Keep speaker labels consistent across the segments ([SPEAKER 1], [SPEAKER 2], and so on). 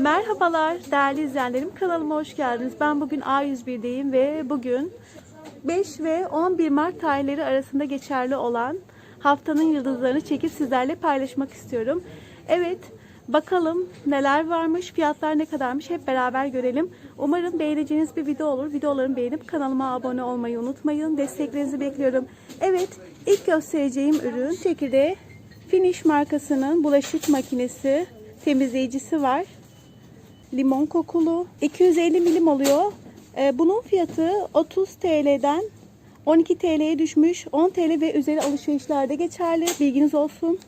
[SPEAKER 1] Merhabalar değerli izleyenlerim kanalıma hoş geldiniz. Ben bugün A101'deyim ve bugün 5 ve 11 Mart tarihleri arasında geçerli olan haftanın yıldızlarını çekip sizlerle paylaşmak istiyorum. Evet bakalım neler varmış fiyatlar ne kadarmış hep beraber görelim. Umarım beğeneceğiniz bir video olur. Videolarımı beğenip kanalıma abone olmayı unutmayın. Desteklerinizi bekliyorum. Evet ilk göstereceğim ürün çekirdeği Finish markasının bulaşık makinesi temizleyicisi var limon kokulu. 250 milim oluyor. Ee, bunun fiyatı 30 TL'den 12 TL'ye düşmüş. 10 TL ve üzeri alışverişlerde geçerli. Bilginiz olsun.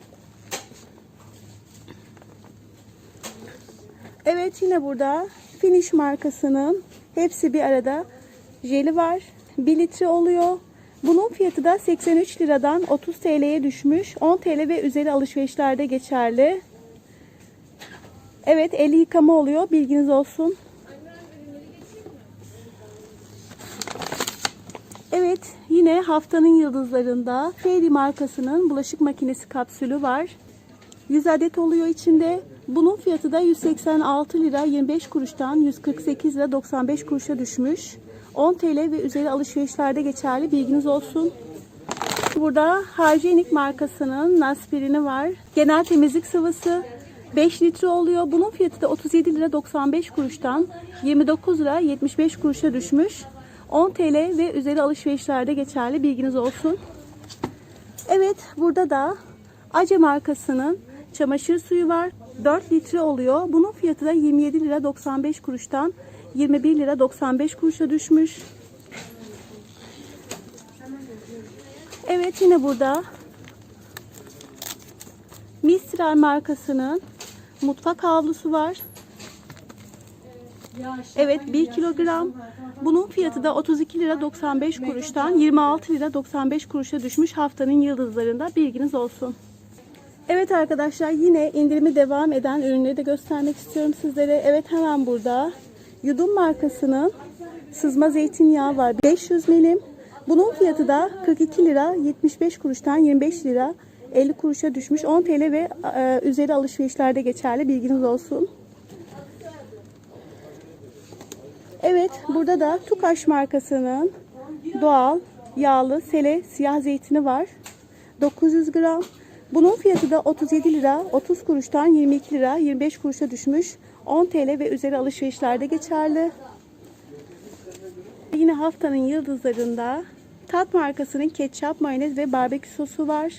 [SPEAKER 1] Evet yine burada Finish markasının hepsi bir arada jeli var. 1 litre oluyor. Bunun fiyatı da 83 liradan 30 TL'ye düşmüş. 10 TL ve üzeri alışverişlerde geçerli. Evet eli yıkama oluyor. Bilginiz olsun. Evet yine haftanın yıldızlarında Fairy markasının bulaşık makinesi kapsülü var. 100 adet oluyor içinde. Bunun fiyatı da 186 lira 25 kuruştan 148 lira 95 kuruşa düşmüş. 10 TL ve üzeri alışverişlerde geçerli. Bilginiz olsun. Burada Hygenic markasının aspirini var. Genel temizlik sıvısı 5 litre oluyor. Bunun fiyatı da 37 lira 95 kuruştan 29 lira 75 kuruşa düşmüş. 10 TL ve üzeri alışverişlerde geçerli. Bilginiz olsun. Evet burada da Ace markasının çamaşır suyu var. 4 litre oluyor. Bunun fiyatı da 27 lira 95 kuruştan 21 lira 95 kuruşa düşmüş. Evet yine burada Mistral markasının mutfak havlusu var. Evet 1 kilogram. Bunun fiyatı da 32 lira 95 kuruştan 26 lira 95 kuruşa düşmüş haftanın yıldızlarında bilginiz olsun. Evet arkadaşlar yine indirimi devam eden ürünleri de göstermek istiyorum sizlere. Evet hemen burada Yudum markasının sızma zeytinyağı var. 500 milim. Bunun fiyatı da 42 lira 75 kuruştan 25 lira 50 kuruşa düşmüş. 10 TL ve e, üzeri alışverişlerde geçerli. Bilginiz olsun. Evet burada da Tukaş markasının doğal yağlı sele siyah zeytini var. 900 gram. Bunun fiyatı da 37 lira 30 kuruştan 22 lira 25 kuruşa düşmüş. 10 TL ve üzeri alışverişlerde geçerli. Yine haftanın yıldızlarında Tat markasının ketçap, mayonez ve barbekü sosu var.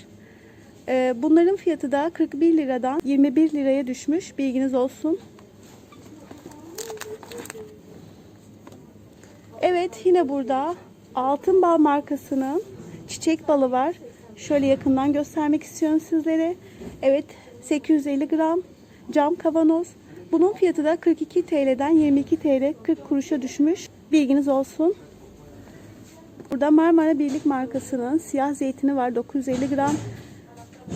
[SPEAKER 1] Ee, bunların fiyatı da 41 liradan 21 liraya düşmüş. Bilginiz olsun. Evet yine burada Altın Bal markasının çiçek balı var. Şöyle yakından göstermek istiyorum sizlere. Evet 850 gram cam kavanoz. Bunun fiyatı da 42 TL'den 22 TL 40 kuruşa düşmüş. Bilginiz olsun. Burada Marmara Birlik markasının siyah zeytini var 950 gram.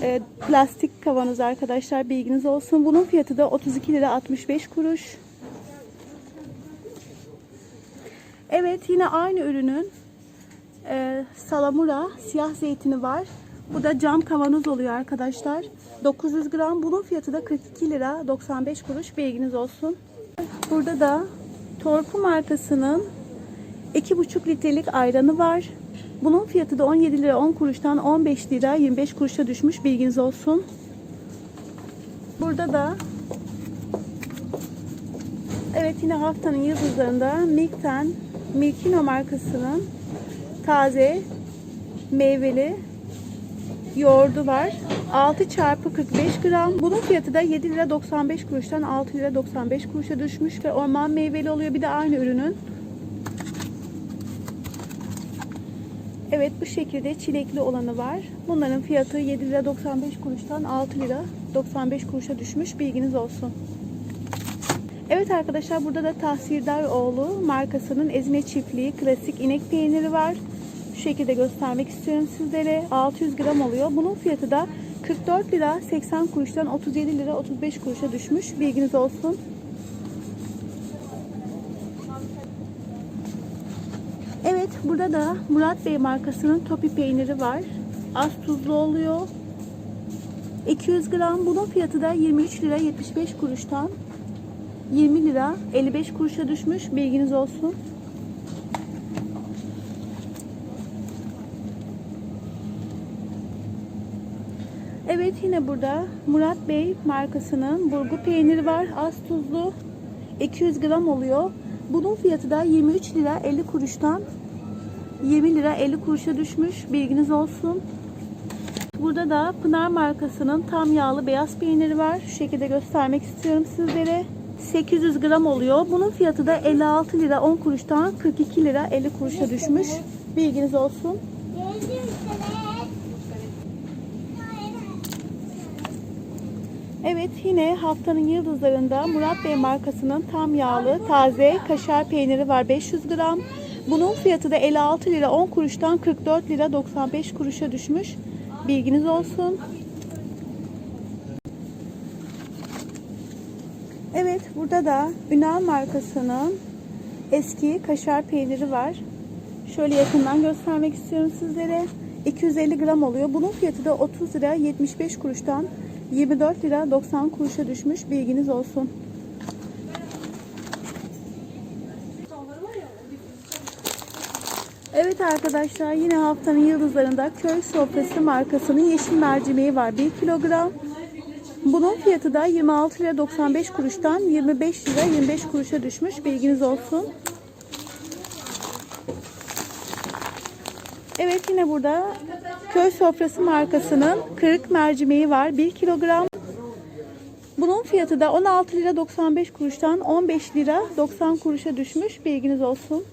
[SPEAKER 1] E, plastik kavanoz arkadaşlar bilginiz olsun. Bunun fiyatı da 32 lira 65 kuruş. Evet yine aynı ürünün e, salamura siyah zeytini var. Bu da cam kavanoz oluyor arkadaşlar. 900 gram. Bunun fiyatı da 42 lira 95 kuruş. Bilginiz olsun. Burada da Torku markasının 2,5 litrelik ayranı var. Bunun fiyatı da 17 lira 10 kuruştan 15 lira 25 kuruşa düşmüş. Bilginiz olsun. Burada da Evet yine haftanın yıldızlarında Milk'ten Milkino markasının taze meyveli yoğurdu var. 6 çarpı 45 gram. Bunun fiyatı da 7 lira 95 kuruştan 6 lira 95 kuruşa düşmüş ve orman meyveli oluyor. Bir de aynı ürünün. Evet bu şekilde çilekli olanı var. Bunların fiyatı 7 lira 95 kuruştan 6 lira 95 kuruşa düşmüş. Bilginiz olsun. Evet arkadaşlar burada da Tahsildaroğlu markasının Ezine çiftliği klasik inek peyniri var. Şu şekilde göstermek istiyorum sizlere. 600 gram oluyor. Bunun fiyatı da 44 lira 80 kuruştan 37 lira 35 kuruşa düşmüş. Bilginiz olsun. Evet burada da Murat Bey markasının topi peyniri var. Az tuzlu oluyor. 200 gram bunun fiyatı da 23 lira 75 kuruştan 20 lira 55 kuruşa düşmüş. Bilginiz olsun. Evet yine burada Murat Bey markasının burgu peyniri var. Az tuzlu. 200 gram oluyor. Bunun fiyatı da 23 lira 50 kuruştan 20 lira 50 kuruşa düşmüş. Bilginiz olsun. Burada da Pınar markasının tam yağlı beyaz peyniri var. Şu şekilde göstermek istiyorum sizlere. 800 gram oluyor. Bunun fiyatı da 56 lira 10 kuruştan 42 lira 50 kuruşa düşmüş. Bilginiz olsun. Evet yine haftanın yıldızlarında Murat Bey markasının tam yağlı taze kaşar peyniri var 500 gram. Bunun fiyatı da 56 lira 10 kuruştan 44 lira 95 kuruşa düşmüş. Bilginiz olsun. Evet burada da Ünal markasının eski kaşar peyniri var. Şöyle yakından göstermek istiyorum sizlere. 250 gram oluyor. Bunun fiyatı da 30 lira 75 kuruştan 24 lira 90 kuruşa düşmüş. Bilginiz olsun. Evet arkadaşlar yine haftanın yıldızlarında köy sofrası markasının yeşil mercimeği var 1 kilogram. Bunun fiyatı da 26 lira 95 kuruştan 25 lira 25 kuruşa düşmüş. Bilginiz olsun. Evet yine burada köy sofrası markasının kırık mercimeği var 1 kilogram. Bunun fiyatı da 16 lira 95 kuruştan 15 lira 90 kuruşa düşmüş. Bilginiz olsun.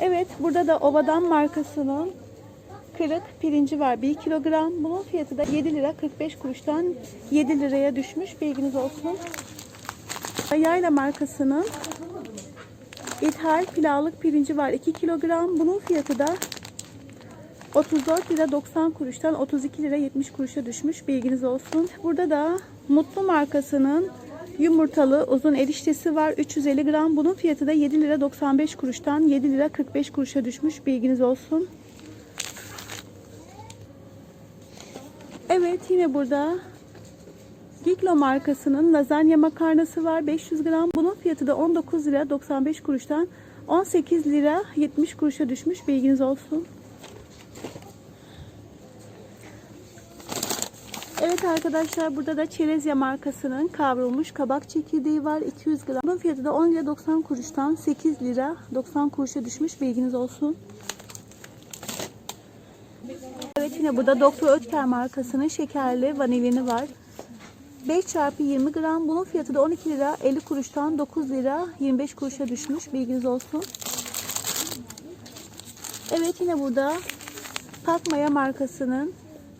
[SPEAKER 1] Evet burada da Obadan markasının kırık pirinci var 1 kilogram. Bunun fiyatı da 7 lira 45 kuruştan 7 liraya düşmüş. Bilginiz olsun. Yayla markasının ithal pilavlık pirinci var 2 kilogram. Bunun fiyatı da 34 lira 90 kuruştan 32 lira 70 kuruşa düşmüş. Bilginiz olsun. Burada da Mutlu markasının yumurtalı uzun eriştesi var. 350 gram. Bunun fiyatı da 7 lira 95 kuruştan 7 lira 45 kuruşa düşmüş. Bilginiz olsun. Evet yine burada Giklo markasının lazanya makarnası var. 500 gram. Bunun fiyatı da 19 lira 95 kuruştan 18 lira 70 kuruşa düşmüş. Bilginiz olsun. Evet arkadaşlar burada da Çerezya markasının kavrulmuş kabak çekirdeği var. 200 gram. Bunun fiyatı da 10 lira 90 kuruştan 8 lira 90 kuruşa düşmüş. Bilginiz olsun. Evet yine burada Doktor Ötker markasının şekerli vanilini var. 5 çarpı 20 gram. Bunun fiyatı da 12 lira 50 kuruştan 9 lira 25 kuruşa düşmüş. Bilginiz olsun. Evet yine burada Tatmaya markasının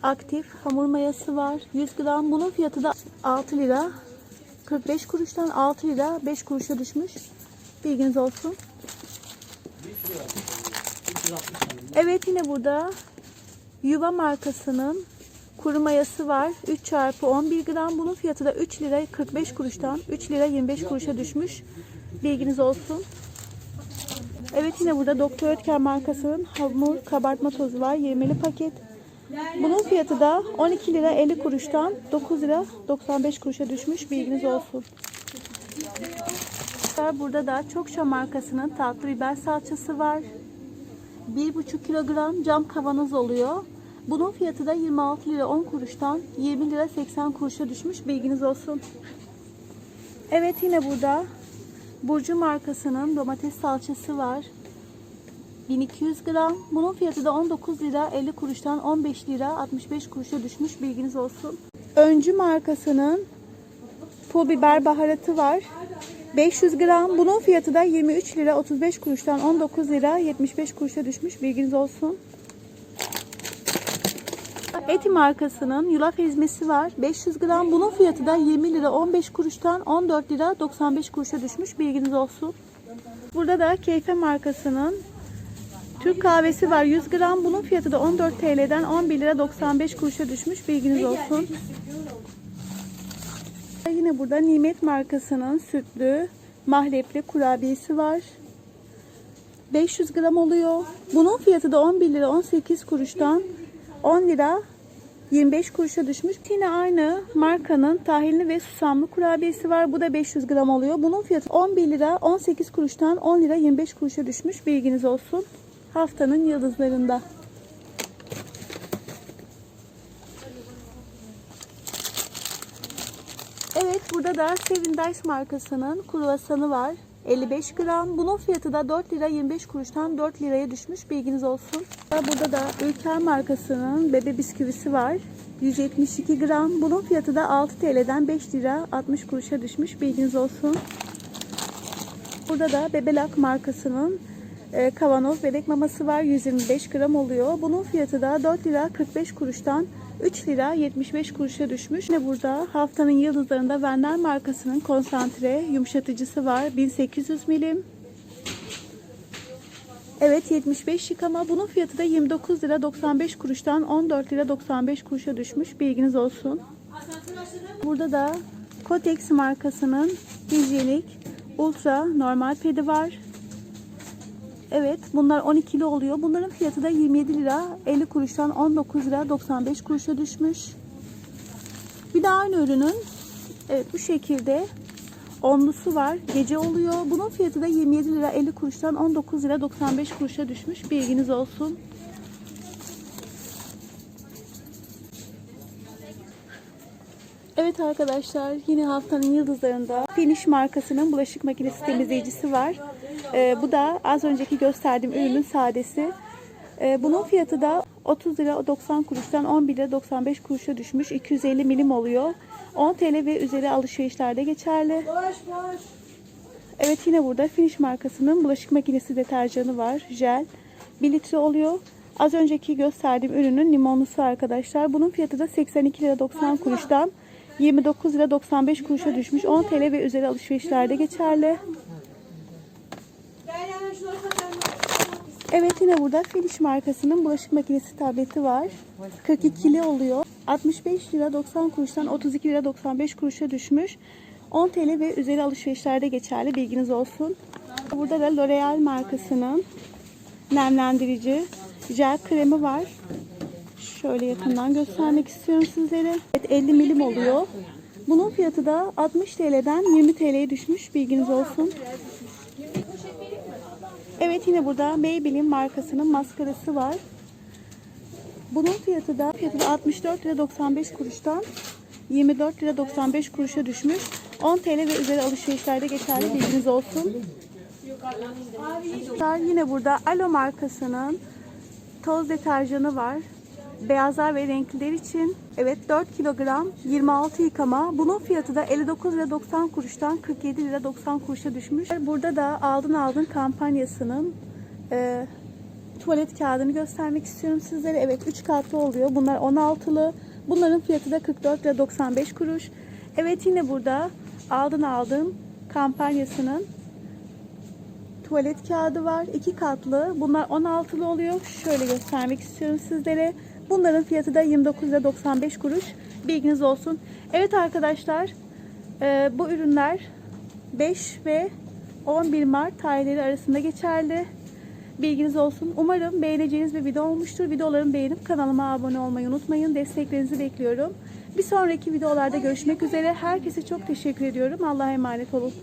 [SPEAKER 1] aktif hamur mayası var. 100 gram. Bunun fiyatı da 6 lira 45 kuruştan 6 lira 5 kuruşa düşmüş. Bilginiz olsun. Evet yine burada Yuva markasının kuru mayası var. 3 çarpı 11 gram. Bunun fiyatı da 3 lira 45 kuruştan 3 lira 25 kuruşa düşmüş. Bilginiz olsun. Evet yine burada Doktor Ötker markasının hamur kabartma tozu var. 20'li paket. Bunun fiyatı da 12 lira 50 kuruştan 9 lira 95 kuruşa düşmüş. Bilginiz olsun. Burada da Çokşa markasının tatlı biber salçası var. 1,5 kilogram cam kavanoz oluyor. Bunun fiyatı da 26 lira 10 kuruştan 20 lira 80 kuruşa düşmüş. Bilginiz olsun. Evet yine burada Burcu markasının domates salçası var. 1200 gram. Bunun fiyatı da 19 lira 50 kuruştan 15 lira 65 kuruşa düşmüş. Bilginiz olsun. Öncü markasının pul biber baharatı var. 500 gram. Bunun fiyatı da 23 lira 35 kuruştan 19 lira 75 kuruşa düşmüş. Bilginiz olsun. Eti markasının yulaf ezmesi var. 500 gram. Bunun fiyatı da 20 lira 15 kuruştan 14 lira 95 kuruşa düşmüş. Bilginiz olsun. Burada da Keyfe markasının Türk kahvesi var 100 gram. Bunun fiyatı da 14 TL'den 11 lira 95 kuruşa düşmüş. Bilginiz olsun. Yine burada Nimet markasının sütlü mahlepli kurabiyesi var. 500 gram oluyor. Bunun fiyatı da 11 lira 18 kuruştan 10 lira 25 kuruşa düşmüş. Yine aynı markanın tahinli ve susamlı kurabiyesi var. Bu da 500 gram oluyor. Bunun fiyatı 11 lira 18 kuruştan 10 lira 25 kuruşa düşmüş. Bilginiz olsun. Haftanın yıldızlarında. Evet burada da Seven Dice markasının kruvasanı var. 55 gram. Bunun fiyatı da 4 lira 25 kuruştan 4 liraya düşmüş. Bilginiz olsun. Burada da Ülker markasının bebe bisküvisi var. 172 gram. Bunun fiyatı da 6 TL'den 5 lira 60 kuruşa düşmüş. Bilginiz olsun. Burada da Bebelak markasının e, kavanoz bebek maması var. 125 gram oluyor. Bunun fiyatı da 4 lira 45 kuruştan 3 lira 75 kuruşa düşmüş. Ve burada haftanın yıldızlarında Vender markasının konsantre yumuşatıcısı var. 1800 milim. Evet 75 yıkama. Bunun fiyatı da 29 lira 95 kuruştan 14 lira 95 kuruşa düşmüş. Bilginiz olsun. Burada da Kotex markasının hijyenik ultra normal pedi var. Evet bunlar 12'li oluyor. Bunların fiyatı da 27 lira 50 kuruştan 19 lira 95 kuruşa düşmüş. Bir de aynı ürünün evet bu şekilde onlusu var. Gece oluyor. Bunun fiyatı da 27 lira 50 kuruştan 19 lira 95 kuruşa düşmüş. Bilginiz olsun. Evet arkadaşlar yine haftanın yıldızlarında Finish markasının bulaşık makinesi temizleyicisi var. Ee, bu da az önceki gösterdiğim ürünün sadesi. Ee, bunun fiyatı da 30 lira 90 kuruştan 11 lira 95 kuruşa düşmüş. 250 milim oluyor. 10 TL ve üzeri alışverişlerde geçerli. Evet yine burada Finish markasının bulaşık makinesi deterjanı var. Jel. 1 litre oluyor. Az önceki gösterdiğim ürünün limonlusu arkadaşlar. Bunun fiyatı da 82 lira 90 kuruştan 29 lira 95 kuruşa düşmüş. 10 TL ve üzeri alışverişlerde geçerli. Evet yine burada Finish markasının bulaşık makinesi tableti var. 42'li oluyor. 65 lira 90 kuruştan 32 lira 95 kuruşa düşmüş. 10 TL ve üzeri alışverişlerde geçerli. Bilginiz olsun. Burada da L'Oreal markasının nemlendirici jel kremi var. Şöyle yakından göstermek istiyorum sizlere. Evet 50 milim oluyor. Bunun fiyatı da 60 TL'den 20 TL'ye düşmüş. Bilginiz olsun. Evet yine burada Maybelline markasının maskarası var. Bunun fiyatı da fiyatı da 64 lira 95 kuruştan 24 lira 95 kuruşa düşmüş. 10 TL ve üzeri alışverişlerde geçerli bilginiz olsun. Yine burada Alo markasının toz deterjanı var. Beyazlar ve renkliler için evet 4 kilogram 26 yıkama. Bunun fiyatı da 59 lira 90 kuruştan 47 lira 90 kuruşa düşmüş. Burada da aldın aldın kampanyasının e, tuvalet kağıdını göstermek istiyorum sizlere. Evet 3 katlı oluyor. Bunlar 16'lı. Bunların fiyatı da 44 lira 95 kuruş. Evet yine burada aldın aldın kampanyasının tuvalet kağıdı var. 2 katlı. Bunlar 16'lı oluyor. Şöyle göstermek istiyorum sizlere. Bunların fiyatı da 29 lira 95 kuruş. Bilginiz olsun. Evet arkadaşlar e, bu ürünler 5 ve 11 Mart tarihleri arasında geçerli. Bilginiz olsun. Umarım beğeneceğiniz bir video olmuştur. Videolarımı beğenip kanalıma abone olmayı unutmayın. Desteklerinizi bekliyorum. Bir sonraki videolarda görüşmek üzere. Herkese çok teşekkür ediyorum. Allah'a emanet olun.